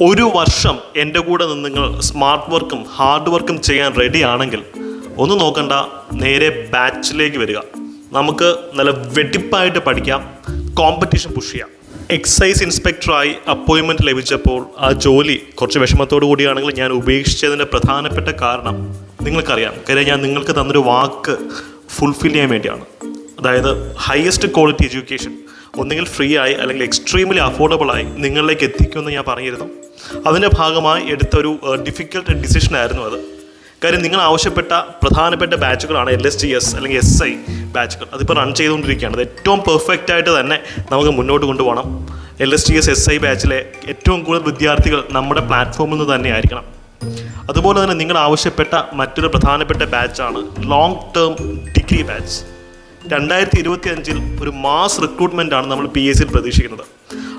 ഒരു വർഷം എന്റെ കൂടെ നിന്ന് നിങ്ങൾ സ്മാർട്ട് വർക്കും ഹാർഡ് വർക്കും ചെയ്യാൻ റെഡി ആണെങ്കിൽ ഒന്ന് നോക്കണ്ട നേരെ ബാച്ചിലേക്ക് വരിക. നമുക്ക് നല്ല വെടിപ്പായിട്ട് പഠിക്കാം കോമ്പറ്റീഷൻ പുഷ് ചെയ്യാം. എക്സൈസ് ഇൻസ്പെക്ടറായി അപ്പോയിൻമെന്റ് ലഭിച്ചപ്പോൾ ആ ജോലി കുറച്ച് വിഷമത്തോടു കൂടിയാണെങ്കിൽ ഞാൻ ഉപേക്ഷിച്ചതിന്റെ പ്രധാനപ്പെട്ട കാരണം നിങ്ങൾക്കറിയാം. കാര്യം ഞാൻ നിങ്ങൾക്ക് തന്നൊരു വാക്ക് ഫുൾഫിൽ ചെയ്യാൻ വേണ്ടിയാണ്. അതായത് ഹയസ്റ്റ് ക്വാളിറ്റി എഡ്യൂക്കേഷൻ ഒന്നുകിൽ ഫ്രീ ആയി അല്ലെങ്കിൽ എക്സ്ട്രീംലി അഫോർഡബിൾ ആയി നിങ്ങളിലേക്ക് എത്തിക്കുമെന്ന് ഞാൻ പറഞ്ഞിരുന്നു. അതിന്റെ ഭാഗമായി എടുത്തൊരു ഡിഫിക്കൽട്ട് ഡിസിഷൻ ആയിരുന്നു അത്. കാര്യം നിങ്ങൾ ആവശ്യപ്പെട്ട പ്രധാനപ്പെട്ട ബാച്ചുകളാണ് എൽ എസ് ടി എസ് അല്ലെങ്കിൽ എസ് ഐ ബാച്ചുകൾ അതിപ്പോൾ റൺ ചെയ്തുകൊണ്ടിരിക്കുകയാണ്. അത് ഏറ്റവും പെർഫെക്റ്റ് ആയിട്ട് തന്നെ നമുക്ക് മുന്നോട്ട് കൊണ്ടുപോകണം. L S T S S I ബാച്ചിലെ ഏറ്റവും കൂടുതൽ വിദ്യാർത്ഥികൾ നമ്മുടെ പ്ലാറ്റ്ഫോമിൽ നിന്ന് തന്നെ ആയിരിക്കണം. അതുപോലെ തന്നെ നിങ്ങൾ ആവശ്യപ്പെട്ട മറ്റൊരു പ്രധാനപ്പെട്ട ബാച്ചാണ് ലോങ് ടേം ഡിഗ്രി ബാച്ച് രണ്ടായിരത്തി ഇരുപത്തി അഞ്ചിൽ ഒരു മാസ് റിക്രൂട്ട്മെന്റ് ആണ് നമ്മൾ പി എസ് സിയിൽ പ്രതീക്ഷിക്കുന്നത്.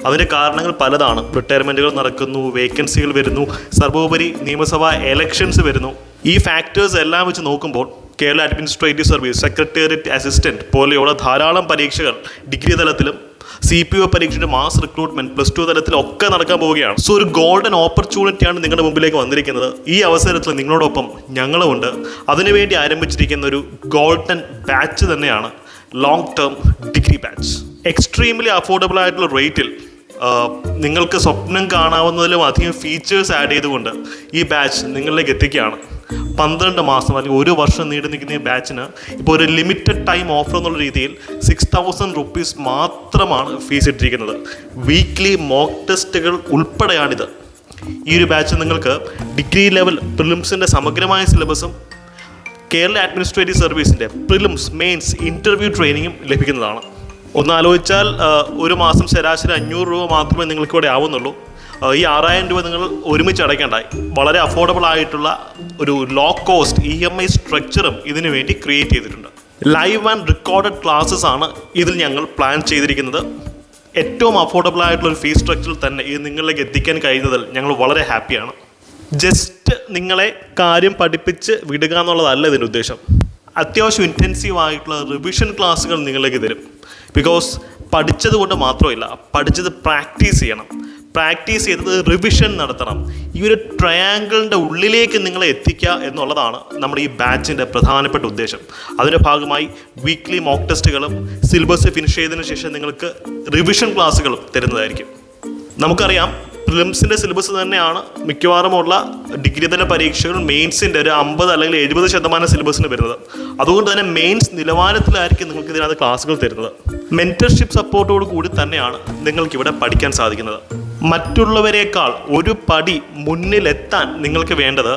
അതിന്റെ കാരണങ്ങൾ പലതാണ്. റിട്ടയർമെന്റുകൾ നടക്കുന്നു വേക്കൻസികൾ വരുന്നു സർവോപരി നിയമസഭാ എലക്ഷൻസ് വരുന്നു. ഈ ഫാക്ടേഴ്സ് എല്ലാം വെച്ച് നോക്കുമ്പോൾ Kerala administrative service secretariat assistant പോലെയുള്ള ധാരാളം പരീക്ഷകൾ ഡിഗ്രി തലത്തിലും സി പി ഒ പരീക്ഷയുടെ മാസ് റിക്രൂട്ട്മെന്റ് പ്ലസ് ടു തലത്തിലൊക്കെ നടക്കാൻ പോവുകയാണ്. സോ ഒരു ഗോൾഡൻ ഓപ്പർച്യൂണിറ്റിയാണ് നിങ്ങളുടെ മുമ്പിലേക്ക് വന്നിരിക്കുന്നത്. ഈ അവസരത്തിൽ നിങ്ങളോടൊപ്പം ഞങ്ങളുമുണ്ട്. അതിനുവേണ്ടി ആരംഭിച്ചിരിക്കുന്ന ഒരു ഗോൾഡൻ ബാച്ച് തന്നെയാണ് long term degree batch extremely affordable ആയിട്ടുള്ള റേറ്റിൽ നിങ്ങൾക്ക് സ്വപ്നം കാണാവുന്നതിലും അധികം ഫീച്ചേഴ്സ് ആഡ് ചെയ്തുകൊണ്ട് ഈ ബാച്ച് നിങ്ങളിലേക്ക് എത്തിക്കുകയാണ്. പന്ത്രണ്ട് മാസം അല്ലെങ്കിൽ ഒരു വർഷം നീണ്ടു നിൽക്കുന്ന ഈ ബാച്ചിന് ഇപ്പോൾ ഒരു ലിമിറ്റഡ് ടൈം ഓഫർ എന്നുള്ള രീതിയിൽ സിക്സ് തൗസൻഡ് റുപ്പീസ് മാത്രമാണ് ഫീസ് ഇട്ടിരിക്കുന്നത്. വീക്ക്ലി മോക്ക് ടെസ്റ്റുകൾ ഉൾപ്പെടെയാണിത്. ഈ ഒരു ബാച്ച് നിങ്ങൾക്ക് ഡിഗ്രി ലെവൽ പ്രിലിംസിന്റെ സമഗ്രമായ സിലബസും കേരള അഡ്മിനിസ്ട്രേറ്റീവ് സർവീസിന്റെ പ്രിലിംസ് മെയിൻസ് ഇന്റർവ്യൂ ട്രെയിനിങ്ങും ലഭിക്കുന്നതാണ്. ഒന്നാലോചിച്ചാൽ ഒരു മാസം ശരാശരി അഞ്ഞൂറ് രൂപ മാത്രമേ നിങ്ങൾക്ക് ഇവിടെ ആവുന്നുള്ളൂ ഈ ആറായിരം രൂപ നിങ്ങൾ ഒരുമിച്ച് അടയ്ക്കേണ്ടായി. വളരെ അഫോർഡബിൾ ആയിട്ടുള്ള ഒരു low cost E M I സ്ട്രക്ചറും ഇതിനു വേണ്ടി ക്രിയേറ്റ് ചെയ്തിട്ടുണ്ട്. ലൈവ് ആൻഡ് റെക്കോർഡഡ് ക്ലാസ്സസ് ആണ് ഇതിൽ ഞങ്ങൾ പ്ലാൻ ചെയ്തിരിക്കുന്നത്. ഏറ്റവും അഫോർഡബിൾ ആയിട്ടുള്ള ഒരു ഫീസ് സ്ട്രക്ചറിൽ തന്നെ ഇത് നിങ്ങളിലേക്ക് എത്തിക്കാൻ കഴിയുന്നതിൽ ഞങ്ങൾ വളരെ ഹാപ്പിയാണ് ജസ്റ്റ് നിങ്ങളെ കാര്യം പഠിപ്പിച്ച് വിടുക എന്നുള്ളതല്ല ഇതിന്റെ ഉദ്ദേശം. അത്യാവശ്യം ഇന്റൻസീവ് ആയിട്ടുള്ള റിവിഷൻ ക്ലാസ്സുകൾ നിങ്ങളിലേക്ക് തരും. ബിക്കോസ് പഠിച്ചത് കൊണ്ട് മാത്രമല്ല പഠിച്ചത് പ്രാക്ടീസ് ചെയ്യണം. പ്രാക്ടീസ് ചെയ്തത് റിവിഷൻ നടത്തണം. ഈ ഒരു ട്രയാങ്കിളിന്റെ ഉള്ളിലേക്ക് നിങ്ങളെ എത്തിക്കുക എന്നുള്ളതാണ് നമ്മുടെ ഈ ബാച്ചിന്റെ പ്രധാനപ്പെട്ട ഉദ്ദേശം. അതിന്റെ ഭാഗമായി വീക്ക്ലി മോക്ക് ടെസ്റ്റുകളും സിലബസ് ഫിനിഷ് ചെയ്തതിന് ശേഷം നിങ്ങൾക്ക് റിവിഷൻ ക്ലാസ്സുകളും തരുന്നതായിരിക്കും. നമുക്കറിയാം പ്രിലിംസിന്റെ സിലബസ് തന്നെയാണ്. മിക്കവാറുമുള്ള ഡിഗ്രി തല പരീക്ഷകൾ മെയിൻസിന്റെ ഒരു അമ്പത് അല്ലെങ്കിൽ എഴുപത് ശതമാനം സിലബസിന് വരുന്നത്. അതുകൊണ്ട് തന്നെ മെയിൻസ് നിലവാരത്തിലായിരിക്കും നിങ്ങൾക്ക് ഇതിനകത്ത് ക്ലാസ്സുകൾ തരുന്നത്. മെന്റർഷിപ്പ് സപ്പോർട്ടോട് കൂടി തന്നെയാണ് നിങ്ങൾക്ക് ഇവിടെ പഠിക്കാൻ സാധിക്കുന്നത്. മറ്റുള്ളവരെക്കാൾ ഒരു പടി മുന്നിലെത്താൻ നിങ്ങൾക്ക് വേണ്ടത്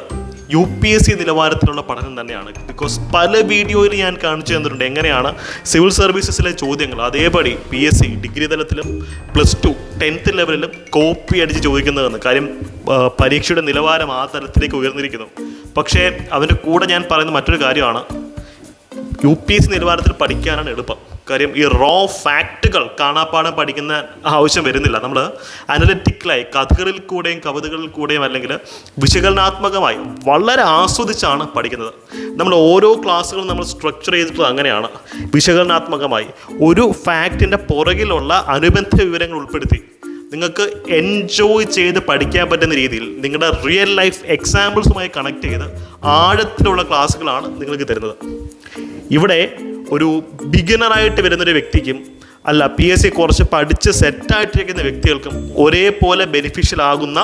യു പി എസ് സി നിലവാരത്തിലുള്ള പഠനം തന്നെയാണ്. ബിക്കോസ് പല വീഡിയോയിൽ ഞാൻ കാണിച്ചു തന്നിട്ടുണ്ട്. എങ്ങനെയാണ് സിവിൽ സർവീസസിലെ ചോദ്യങ്ങൾ അതേപടി പി എസ് സി ഡിഗ്രി തലത്തിലും പ്ലസ് ടു ടെൻത്ത് ലെവലിലും കോപ്പി അടിച്ച് ചോദിക്കുന്നതെന്ന്. കാര്യം പരീക്ഷയുടെ നിലവാരം ആ തലത്തിലേക്ക് ഉയർന്നിരിക്കുന്നു. പക്ഷേ അവന്റെ കൂടെ ഞാൻ പറയുന്ന മറ്റൊരു കാര്യമാണ് യു പി എസ് സി നിലവാരത്തിൽ പഠിക്കാനാണ് എളുപ്പം. കാര്യം ഈ റോ ഫാക്റ്റുകൾ കാണാപ്പാടം പഠിക്കുന്ന ആവശ്യം വരുന്നില്ല. നമ്മൾ അനലറ്റിക്കലായി കഥകളിൽ കൂടെയും കവിതകളിൽ കൂടെയും അല്ലെങ്കിൽ വിശകലനാത്മകമായി വളരെ ആസ്വദിച്ചാണ് പഠിക്കുന്നത്. നമ്മൾ ഓരോ ക്ലാസ്സുകളും നമ്മൾ സ്ട്രക്ചർ ചെയ്തിട്ടുള്ളത് അങ്ങനെയാണ്. വിശകലനാത്മകമായി ഒരു ഫാക്റ്റിന്റെ പുറകിലുള്ള അനുബന്ധ വിവരങ്ങൾ ഉൾപ്പെടുത്തി. നിങ്ങൾക്ക് എൻജോയ് ചെയ്ത് പഠിക്കാൻ പറ്റുന്ന രീതിയിൽ നിങ്ങളുടെ റിയൽ ലൈഫ് എക്സാമ്പിൾസുമായി കണക്ട് ചെയ്ത് ആഴത്തിലുള്ള ക്ലാസ്സുകളാണ് നിങ്ങൾക്ക് തരുന്നത്. ഇവിടെ ഒരു ബിഗിനറായിട്ട് വരുന്നൊരു വ്യക്തിക്കും അല്ല പി എസ് സി കുറച്ച് പഠിച്ച് സെറ്റായിട്ടിരിക്കുന്ന വ്യക്തികൾക്കും ഒരേപോലെ ബെനിഫിഷ്യൽ ആകുന്ന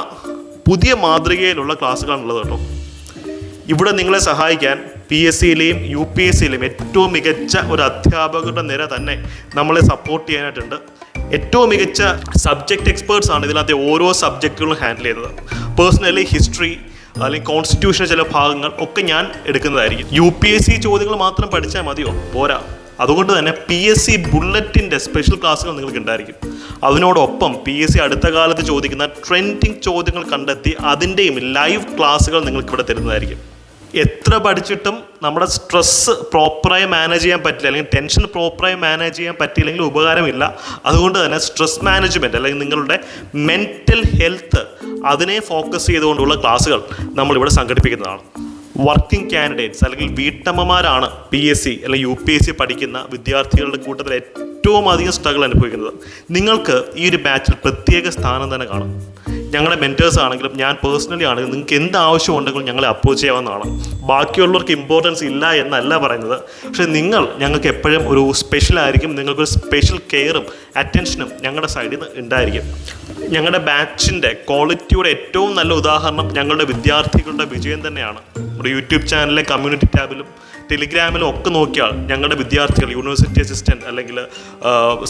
പുതിയ മാതൃകയിലുള്ള ക്ലാസ്സുകളാണുള്ളത് കേട്ടോ. ഇവിടെ നിങ്ങളെ സഹായിക്കാൻ പി എസ് സിയിലെയും യു പി എസ് സിയിലെയും ഏറ്റവും മികച്ച ഒരു അധ്യാപകരുടെ നിര തന്നെ നമ്മളെ സപ്പോർട്ട് ചെയ്യാനായിട്ടുണ്ട്. ഏറ്റവും മികച്ച സബ്ജക്റ്റ് എക്സ്പേർട്സ് ആണ് ഇതിനകത്തെ ഓരോ സബ്ജക്റ്റുകളും ഹാൻഡിൽ ചെയ്യുന്നത്. പേഴ്സണലി ഹിസ്റ്ററി അല്ലെങ്കിൽ കോൺസ്റ്റിറ്റ്യൂഷന്റെ ചില ഭാഗങ്ങൾ ഒക്കെ ഞാൻ എടുക്കുന്നതായിരിക്കും. യു പി എസ് സി ചോദ്യങ്ങൾ മാത്രം പഠിച്ചാൽ മതിയോ? പോരാ. അതുകൊണ്ട് തന്നെ പി എസ് സി ബുള്ളറ്റിന്റെ സ്പെഷ്യൽ ക്ലാസ്സുകൾ നിങ്ങൾക്ക് ഉണ്ടായിരിക്കും. അതിനോടൊപ്പം പി എസ് സി അടുത്ത കാലത്ത് ചോദിക്കുന്ന ട്രെൻഡിങ് ചോദ്യങ്ങൾ കണ്ടെത്തി അതിന്റെയും ലൈവ് ക്ലാസ്സുകൾ നിങ്ങൾക്ക് ഇവിടെ തരുന്നതായിരിക്കും. എത്ര പഠിച്ചിട്ടും നമ്മുടെ സ്ട്രെസ്സ് പ്രോപ്പറായി മാനേജ് ചെയ്യാൻ പറ്റില്ല. അല്ലെങ്കിൽ ടെൻഷൻ പ്രോപ്പറായി മാനേജ് ചെയ്യാൻ പറ്റിയില്ലെങ്കിൽ ഉപകാരമില്ല. അതുകൊണ്ട് തന്നെ സ്ട്രെസ് മാനേജ്മെന്റ് അല്ലെങ്കിൽ നിങ്ങളുടെ മെന്റൽ ഹെൽത്ത് അതിനെ ഫോക്കസ് ചെയ്തുകൊണ്ടുള്ള ക്ലാസ്സുകൾ നമ്മളിവിടെ സംഘടിപ്പിക്കുന്നതാണ്. വർക്കിംഗ് കാൻഡിഡേറ്റ്സ് അല്ലെങ്കിൽ വീട്ടമ്മമാരാണ് പി എസ് സി അല്ലെങ്കിൽ യു പി എസ് സി പഠിക്കുന്ന വിദ്യാർത്ഥികളുടെ കൂട്ടത്തിൽ ഏറ്റവും അധികം സ്ട്രഗിൾ അനുഭവിക്കുന്നത്. നിങ്ങൾക്ക് ഈ ഒരു ബാച്ചിൽ പ്രത്യേക സ്ഥാനം തന്നെ കാണും. ഞങ്ങളുടെ മെന്റേഴ്സ് ആണെങ്കിലും ഞാൻ പേഴ്സണലി ആണെങ്കിലും നിങ്ങൾക്ക് എന്ത് ആവശ്യം ഉണ്ടെങ്കിലും ഞങ്ങളെ അപ്രോച്ച് ചെയ്യാവുന്നതാണ് ബാക്കിയുള്ളവർക്ക് ഇമ്പോർട്ടൻസ് ഇല്ല എന്നല്ല പറയുന്നത്. പക്ഷേ നിങ്ങൾ ഞങ്ങൾക്ക് എപ്പോഴും ഒരു സ്പെഷ്യൽ ആയിരിക്കും. നിങ്ങൾക്കൊരു സ്പെഷ്യൽ കെയറും അറ്റൻഷനും ഞങ്ങളുടെ സൈഡിൽ നിന്ന് ഉണ്ടായിരിക്കും. ഞങ്ങളുടെ ബാച്ചിന്റെ ക്വാളിറ്റിയുടെ ഏറ്റവും നല്ല ഉദാഹരണം ഞങ്ങളുടെ വിദ്യാർത്ഥികളുടെ വിജയം തന്നെയാണ്. നമ്മുടെ യൂട്യൂബ് ചാനലിലെ കമ്മ്യൂണിറ്റി ടാബിലും ടെലിഗ്രാമിലും ഒക്കെ നോക്കിയാൽ ഞങ്ങളുടെ വിദ്യാർത്ഥികൾ യൂണിവേഴ്സിറ്റി അസിസ്റ്റന്റ് അല്ലെങ്കിൽ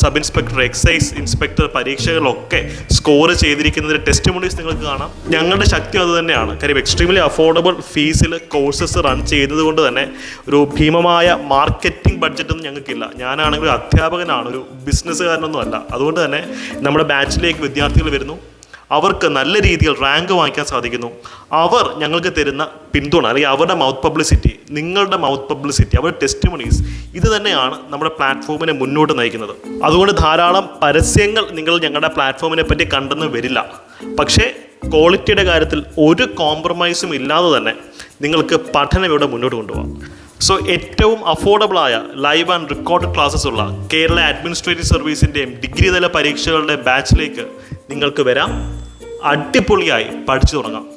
സബ് ഇൻസ്പെക്ടർ എക്സൈസ് ഇൻസ്പെക്ടർ പരീക്ഷകളൊക്കെ സ്കോർ ചെയ്തിരിക്കുന്നതിന്റെ ടെസ്റ്റ് മോണീസ് നിങ്ങൾക്ക് കാണാം. ഞങ്ങളുടെ ശക്തി അത് തന്നെയാണ്. കാര്യം എക്സ്ട്രീംലി അഫോർഡബിൾ ഫീസിൽ കോഴ്സസ് റൺ ചെയ്തത് കൊണ്ട് തന്നെ ഒരു ഭീമമായ മാർക്കറ്റിംഗ് ബഡ്ജറ്റൊന്നും ഞങ്ങൾക്കില്ല. ഞാനാണെങ്കിൽ അധ്യാപകനാണ് ഒരു ബിസിനസ്സുകാരനൊന്നും അല്ല അതുകൊണ്ട് തന്നെ നമ്മുടെ ബാച്ചിലേക്ക് വിദ്യാർത്ഥികൾ വരുന്നു. അവർക്ക് നല്ല രീതിയിൽ റാങ്ക് വാങ്ങിക്കാൻ സാധിക്കുന്നു. അവർ ഞങ്ങൾക്ക് തരുന്ന പിന്തുണ അല്ലെങ്കിൽ അവരുടെ മൗത്ത് പബ്ലിസിറ്റി നിങ്ങളുടെ മൗത്ത് പബ്ലിസിറ്റി അവരുടെ ടെസ്റ്റിമണീസ് ഇത് തന്നെയാണ് നമ്മുടെ പ്ലാറ്റ്ഫോമിനെ മുന്നോട്ട് നയിക്കുന്നത്. അതുകൊണ്ട് ധാരാളം പരസ്യങ്ങൾ നിങ്ങൾ ഞങ്ങളുടെ പ്ലാറ്റ്ഫോമിനെ പറ്റി കണ്ടെന്ന് വരില്ല. പക്ഷേ ക്വാളിറ്റിയുടെ കാര്യത്തിൽ ഒരു കോംപ്രമൈസും ഇല്ലാതെ തന്നെ നിങ്ങൾക്ക് പഠനം ഇവിടെ മുന്നോട്ട് കൊണ്ടുപോകാം. സോ ഏറ്റവും അഫോർഡബിളായ ലൈവ് ആൻഡ് റെക്കോർഡ് ക്ലാസ്സസ് ഉള്ള കേരള അഡ്മിനിസ്ട്രേറ്റീവ് സർവീസിന്റെയും ഡിഗ്രി തല പരീക്ഷകളുടെ ബാച്ചിലേക്ക് നിങ്ങൾക്ക് വരാം. അടിപൊളിയായി പഠിച്ചു തുടങ്ങാം.